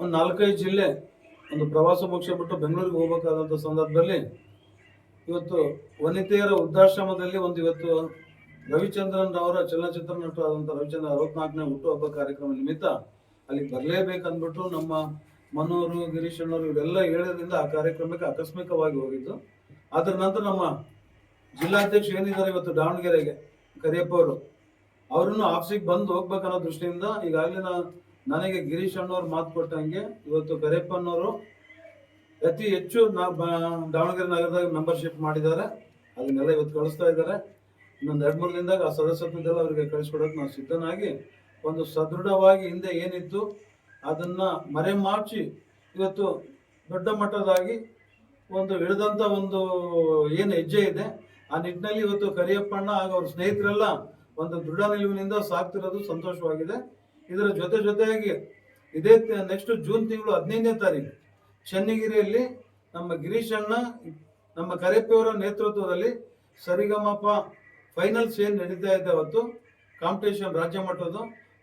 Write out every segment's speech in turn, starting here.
ಒಂದು ನಾಲ್ಕೈದು ಜಿಲ್ಲೆ ಒಂದು ಪ್ರವಾಸ ಪಕ್ಷ ಬಿಟ್ಟು ಬೆಂಗಳೂರಿಗೆ ಹೋಗಬೇಕಾದಂಥ ಸಂದರ್ಭದಲ್ಲಿ ಇವತ್ತು ವನಿತೆಯರ ವೃದ್ಧಾಶ್ರಮದಲ್ಲಿ ಒಂದು ಇವತ್ತು ರವಿಚಂದ್ರನ್ ಅವರ ಚಲನಚಿತ್ರ ನಟ ಆದಂಥ ರವಿಚಂದ್ರ ಅರವತ್ನಾಲ್ಕನೇ ಹುಟ್ಟುಹಬ್ಬ ಕಾರ್ಯಕ್ರಮ ನಿಮಿತ್ತ ಅಲ್ಲಿ ಬರಲೇಬೇಕಂದ್ಬಿಟ್ಟು ನಮ್ಮ ಮನೋರು ಗಿರೀಶ್ ಅಣ್ಣವರು ಇವರೆಲ್ಲ ಹೇಳೋದ್ರಿಂದ ಆ ಕಾರ್ಯಕ್ರಮಕ್ಕೆ ಆಕಸ್ಮಿಕವಾಗಿ ಹೋಗಿದ್ದು. ಅದರ ನಂತರ ನಮ್ಮ ಜಿಲ್ಲಾಧ್ಯಕ್ಷ ಏನಿದ್ದಾರೆ ಇವತ್ತು ದಾವಣಗೆರೆಗೆ, ಕರಿಯಪ್ಪ ಅವರು, ಅವರನ್ನು ಆಫೀಸಿಗೆ ಬಂದು ಹೋಗ್ಬೇಕನ್ನೋ ದೃಷ್ಟಿಯಿಂದ ಈಗಾಗಲೇ ನಾ ನನಗೆ ಗಿರೀಶ್ ಅಣ್ಣವ್ರು ಮಾತು ಕೊಟ್ಟಂಗೆ ಇವತ್ತು ಕರಿಯಪ್ಪನವರು ಅತಿ ಹೆಚ್ಚು ದಾವಣಗೆರೆ ನಗರದಾಗ ಮೆಂಬರ್ಶಿಪ್ ಮಾಡಿದ್ದಾರೆ. ಅದನ್ನೆಲ್ಲ ಇವತ್ತು ಕಳಿಸ್ತಾ ಇದ್ದಾರೆ. ಇನ್ನೊಂದು ಎರಡು ಮೂರು ದಿನದಾಗ ಆ ಸದಸ್ಯತ್ವದೆಲ್ಲ ಅವರಿಗೆ ಕಳಿಸ್ಕೊಡೋಕೆ ನಾವು ಸಿದ್ಧನಾಗಿ ಒಂದು ಸದೃಢವಾಗಿ ಹಿಂದೆ ಏನಿತ್ತು ಅದನ್ನ ಮರೆಮಾಚಿ ಇವತ್ತು ದೊಡ್ಡ ಮಟ್ಟದಾಗಿ ಒಂದು ಹಿಡಿದಂಥ ಒಂದು ಏನು ಹೆಜ್ಜೆ ಇದೆ. ಆ ನಿಟ್ಟಿನಲ್ಲಿ ಇವತ್ತು ಕರಿಯಪ್ಪಣ್ಣ ಹಾಗೂ ಅವ್ರ ಸ್ನೇಹಿತರೆಲ್ಲ ಒಂದು ದೃಢ ನಿಲುವಿನಿಂದ ಸಾಕ್ತಿರೋದು ಸಂತೋಷವಾಗಿದೆ. ಇದರ ಜೊತೆ ಜೊತೆಯಾಗಿ ಇದೇ ನೆಕ್ಸ್ಟ್ ಜೂನ್ ತಿಂಗಳು ಹದಿನೈದನೇ ತಾರೀಕು, ಚನ್ನಗಿರಿಯಲ್ಲಿ ನಮ್ಮ ಗಿರೀಶ್ ಅಣ್ಣ, ನಮ್ಮ ಕರೆಪ್ಪೆಯವರ ನೇತೃತ್ವದಲ್ಲಿ ಸರಿಗಮಪ ಫೈನಲ್ಸ್ ಏನು ನಡೀತಾ ಇದೆ ಅವತ್ತು. ಕಾಂಪಿಟೇಷನ್ ರಾಜ್ಯ ಮಟ್ಟದ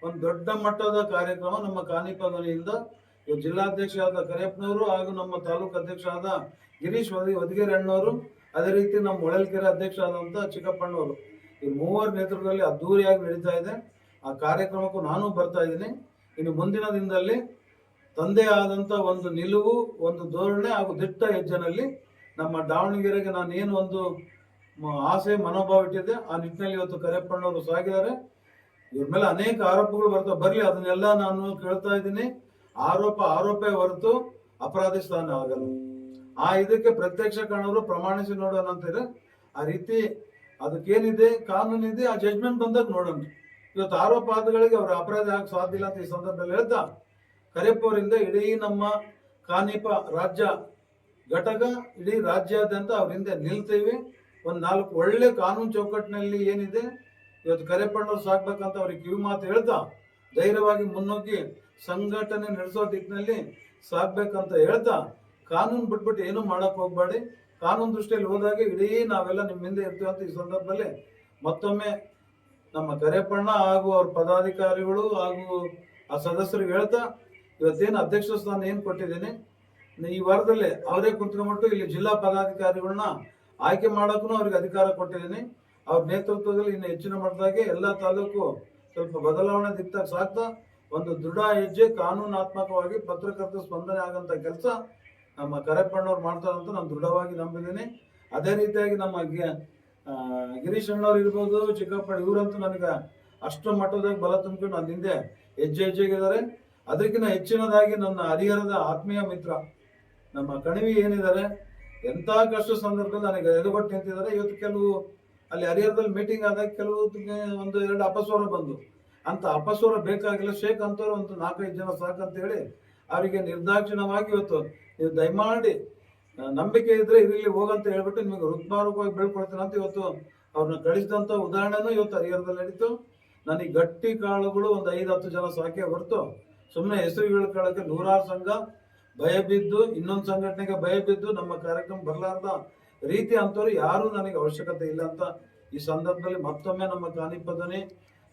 ಒಂದು ದೊಡ್ಡ ಮಟ್ಟದ ಕಾರ್ಯಕ್ರಮ ನಮ್ಮ ಕಾನಿಪದನಿಯಿಂದ ಜಿಲ್ಲಾಧ್ಯಕ್ಷರಾದ ಕರಿಯಪ್ಪನವರು ಹಾಗೂ ನಮ್ಮ ತಾಲೂಕು ಅಧ್ಯಕ್ಷರಾದ ಗಿರೀಶ್ ವದಗಿರಿ ಅಣ್ಣವರು, ಅದೇ ರೀತಿ ನಮ್ಮ ಹೊಳಲ್ಕೆರೆ ಅಧ್ಯಕ್ಷರಾದಂಥ ಚಿಕ್ಕಪ್ಪಣ್ಣವರು ಈ ಮೂವರ ನೇತೃತ್ವದಲ್ಲಿ ಅದ್ದೂರಿಯಾಗಿ ನಡೀತಾ ಇದೆ. ಆ ಕಾರ್ಯಕ್ರಮಕ್ಕೂ ನಾನು ಬರ್ತಾ ಇದ್ದೀನಿ. ಇನ್ನು ಮುಂದಿನ ದಿನದಲ್ಲಿ ತಂದೆ ಆದಂತ ಒಂದು ನಿಲುವು, ಒಂದು ಧೋರಣೆ ಹಾಗೂ ದಿಟ್ಟ ಹೆಜ್ಜೆನಲ್ಲಿ ನಮ್ಮ ದಾವಣಗೆರೆಗೆ ನಾನು ಏನು ಒಂದು ಆಸೆ, ಮನೋಭಾವ ಇಟ್ಟಿದ್ದೆ, ಆ ನಿಟ್ಟಿನಲ್ಲಿ ಇವತ್ತು ಕರೆಪ್ಪಣ್ಣವರು ಸಾಗಿದ್ದಾರೆ. ಇವ್ರ ಮೇಲೆ ಅನೇಕ ಆರೋಪಗಳು ಬರ್ತಾ ಬರಲಿ, ಅದನ್ನೆಲ್ಲ ನಾನು ಕೇಳ್ತಾ ಇದ್ದೀನಿ. ಆರೋಪ, ಆರೋಪೇ ಹೊರತು ಅಪರಾಧಿ ಸ್ಥಾನ ಆಗಲ್ಲ. ಆ ಇದಕ್ಕೆ ಪ್ರತ್ಯಕ್ಷ ಕಾಣೋರು ಪ್ರಮಾಣಿಸಿ ನೋಡೋಣ ಅಂತಾರೆ ಆ ರೀತಿ ಅದಕ್ಕೇನಿದೆ, ಕಾನೂನಿದೆ, ಆ ಜಜ್ಮೆಂಟ್ ಬಂದಾಗ ನೋಡೋಣ. ಇವತ್ತು ಆರೋಪಾದಗಳಿಗೆ ಅವರು ಅಪರಾಧ ಆಗಕ್ಕೆ ಸಾಧ್ಯ ಇಲ್ಲ ಅಂತ ಈ ಸಂದರ್ಭದಲ್ಲಿ ಹೇಳ್ತಾ ಕರೆಪ್ಪವರಿಂದ ಇಡೀ ನಮ್ಮ ಕಾನಿಪ ರಾಜ್ಯ ಘಟಕ, ಇಡೀ ರಾಜ್ಯಾದ್ಯಂತ ಅವ್ರ ಹಿಂದೆ ನಿಲ್ತೀವಿ. ಒಂದು ನಾಲ್ಕು ಒಳ್ಳೆ ಕಾನೂನು ಚೌಕಟ್ಟಿನಲ್ಲಿ ಏನಿದೆ, ಇವತ್ತು ಕರೆಪ್ಪಣ್ಣವ್ರು ಸಾಕ್ಬೇಕಂತ ಅವ್ರಿಗೆ ಕಿವಿ ಮಾತು ಹೇಳ್ತಾ, ಧೈರ್ಯವಾಗಿ ಮುನ್ನುಗ್ಗಿ ಸಂಘಟನೆ ನಡೆಸೋ ದಿಕ್ಕಿನಲ್ಲಿ ಸಾಕ್ಬೇಕಂತ ಹೇಳ್ತಾ, ಕಾನೂನು ಬಿಟ್ಬಿಟ್ಟು ಏನು ಮಾಡಕ್ ಹೋಗಬೇಡಿ. ಕಾನೂನು ದೃಷ್ಟಿಯಲ್ಲಿ ಹೋದಾಗ ಇಡೀ ನಾವೆಲ್ಲ ನಿಮ್ಮ ಹಿಂದೆ ಇರ್ತೀವಿ ಅಂತ ಈ ಸಂದರ್ಭದಲ್ಲಿ ಮತ್ತೊಮ್ಮೆ ನಮ್ಮ ಕರೆಪಣ್ಣ ಹಾಗೂ ಅವ್ರ ಪದಾಧಿಕಾರಿಗಳು ಹಾಗೂ ಆ ಸದಸ್ಯರಿಗೆ ಹೇಳ್ತಾ, ಇವತ್ತೇನು ಅಧ್ಯಕ್ಷ ಸ್ಥಾನ ಏನು ಕೊಟ್ಟಿದ್ದೀನಿ? ಈ ವಾರದಲ್ಲಿ ಅವರೇ ಕುಂತ್ಕೊಂಡ್ಬಿಟ್ಟು ಇಲ್ಲಿ ಜಿಲ್ಲಾ ಪದಾಧಿಕಾರಿಗಳನ್ನ ಆಯ್ಕೆ ಮಾಡೋಕ್ಕೂ ಅವ್ರಿಗೆ ಅಧಿಕಾರ ಕೊಟ್ಟಿದ್ದೀನಿ. ಅವ್ರ ನೇತೃತ್ವದಲ್ಲಿ ಇನ್ನು ಹೆಚ್ಚಿನ ಮಟ್ಟದಾಗೆ ಎಲ್ಲ ತಾಲೂಕು ಸ್ವಲ್ಪ ಬದಲಾವಣೆ ದಿಕ್ತಾಗ ಸಾಕ್ತಾ, ಒಂದು ದೃಢ ಹೆಜ್ಜೆ ಕಾನೂನಾತ್ಮಕವಾಗಿ ಪತ್ರಕರ್ತ ಸ್ಪಂದನೆ ಆಗಂತ ಕೆಲಸ ನಮ್ಮ ಕರೆಪಣ್ಣವ್ರು ಮಾಡ್ತಾರಂತ ನಾನು ದೃಢವಾಗಿ ನಂಬಿದ್ದೀನಿ. ಅದೇ ರೀತಿಯಾಗಿ ನಮ್ಮ ಗಿರೀಶ್ ಅಣ್ಣವ್ರು ಇರ್ಬೋದು, ಚಿಕ್ಕಪ್ಪ ಇವರಂತೂ ನನಗೆ ಅಷ್ಟು ಮಟ್ಟದಾಗ ಬಲ ತುಂಬಿಕೊಂಡು ನನ್ನ ಹಿಂದೆ ಹೆಜ್ಜೆ ಹೆಜ್ಜೆಗಿದ್ದಾರೆ ಅದಕ್ಕಿಂತ ಹೆಚ್ಚಿನದಾಗಿ ನನ್ನ ಹರಿಹರದ ಆತ್ಮೀಯ ಮಿತ್ರ, ನಮ್ಮ ಕಣಿವಿ ಏನಿದ್ದಾರೆ ಎಂತ ಕಷ್ಟ ಸಂದರ್ಭದಲ್ಲಿ ನನಗೆ ಎದುಗೊಟ್ಟು ನಿಂತಿದ್ದಾರೆ. ಇವತ್ತು ಕೆಲವು ಅಲ್ಲಿ ಹರಿಹರದಲ್ಲಿ ಮೀಟಿಂಗ್ ಆದಾಗ ಕೆಲವು ಒಂದು ಎರಡು ಅಪಸ್ವರ ಬಂದು, ಅಂತ ಅಪಸ್ವರ ಬೇಕಾಗಿಲ್ಲ. ಶೇಖ್ ಅಂತವ್ರು ಒಂದು ನಾಲ್ಕೈದು ಜನ ಸಾಕಂತ ಹೇಳಿ ಅವರಿಗೆ ನಿರ್ದಾಕ್ಷಿಣವಾಗಿ ಇವತ್ತು ನೀವು ದಯಮಾಡಿ ನಂಬಿಕೆ ಇದ್ರೆ ಇಲ್ಲಿ ಹೋಗಂತ ಹೇಳ್ಬಿಟ್ಟು ನಿಮಗೆ ಋತ್ಮಾರೂಪವಾಗಿ ಬೆಳ್ಕೊಳ್ತೀನಿ ಅಂತ ಇವತ್ತು ಅವ್ರನ್ನ ಕಳಿಸಿದಂತ ಉದಾಹರಣೆನೂ ಇವತ್ತು ಹರಿಹರದಲ್ಲಿ ನಡೀತು. ನನಗೆ ಗಟ್ಟಿ ಕಾಳುಗಳು ಒಂದು ಐದು ಹತ್ತು ಜನ ಸಾಕೆ ಹೊರತು. ಸುಮ್ಮನೆ ಹೆಸರು ಕಾಳಕ್ಕೆ ನೂರಾರು ಸಂಘ. ಭಯ ಬಿದ್ದು, ಇನ್ನೊಂದು ಸಂಘಟನೆಗೆ ಭಯ ಬಿದ್ದು ನಮ್ಮ ಕಾರ್ಯಕ್ರಮ ಬರಲಾರ್ದ ರೀತಿ ಅಂತವ್ರು ಯಾರೂ ನನಗೆ ಅವಶ್ಯಕತೆ ಇಲ್ಲ ಅಂತ ಈ ಸಂದರ್ಭದಲ್ಲಿ ಮತ್ತೊಮ್ಮೆ ನಮ್ಮ ಕಾನಿಪದನೆ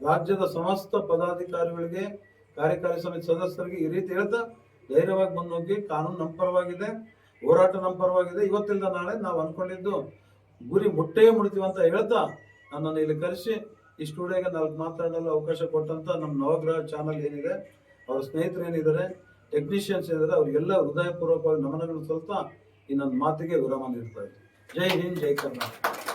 ರಾಜ್ಯದ ಸಮಸ್ತ ಪದಾಧಿಕಾರಿಗಳಿಗೆ, ಕಾರ್ಯಕಾರಿ ಸಮಿತಿ ಸದಸ್ಯರಿಗೆ ಈ ರೀತಿ ಹೇಳ್ತಾ ಧೈರ್ಯವಾಗಿ ಬಂದೋಗಿ ಕಾನೂನು ನಮ್ಮ ಪರವಾಗಿದೆ ಹೋರಾಟ ನಮ್ಮ ಪರವಾಗಿದೆ. ಇವತ್ತಿಲ್ದ ನಾಳೆ ನಾವು ಅನ್ಕೊಂಡಿದ್ದು ಗುರಿ ಮುಟ್ಟೇ ಮುಡ್ತೀವಿ ಅಂತ ಹೇಳ್ತಾ ನನ್ನನ್ನು ಇಲ್ಲಿ ಕರೆಸಿ ಈ ಸ್ಟುಡಿಯೋಗೆ ನಾಲ್ಕು ಮಾತಾಡಲು ಅವಕಾಶ ಕೊಟ್ಟಂತ ನಮ್ಮ ನವಗ್ರಹ ಚಾನಲ್ ಏನಿದೆ, ಅವ್ರ ಸ್ನೇಹಿತರು ಏನಿದ್ದಾರೆ ಟೆಕ್ನಿಷಿಯನ್ಸ್ ಏನಿದ್ದಾರೆ, ಅವ್ರಿಗೆಲ್ಲ ಹೃದಯಪೂರ್ವಕವಾಗಿ ನಮನಗಳು ಸಲ್ತಾ ಈ ನನ್ನ ಮಾತಿಗೆ ವಿರಾಮ ನೀಡ್ತಾ ಇದ್ದೀನಿ. ಜೈ ಹಿಂದ್, ಜೈ ಕರ್ನಾಟಕ.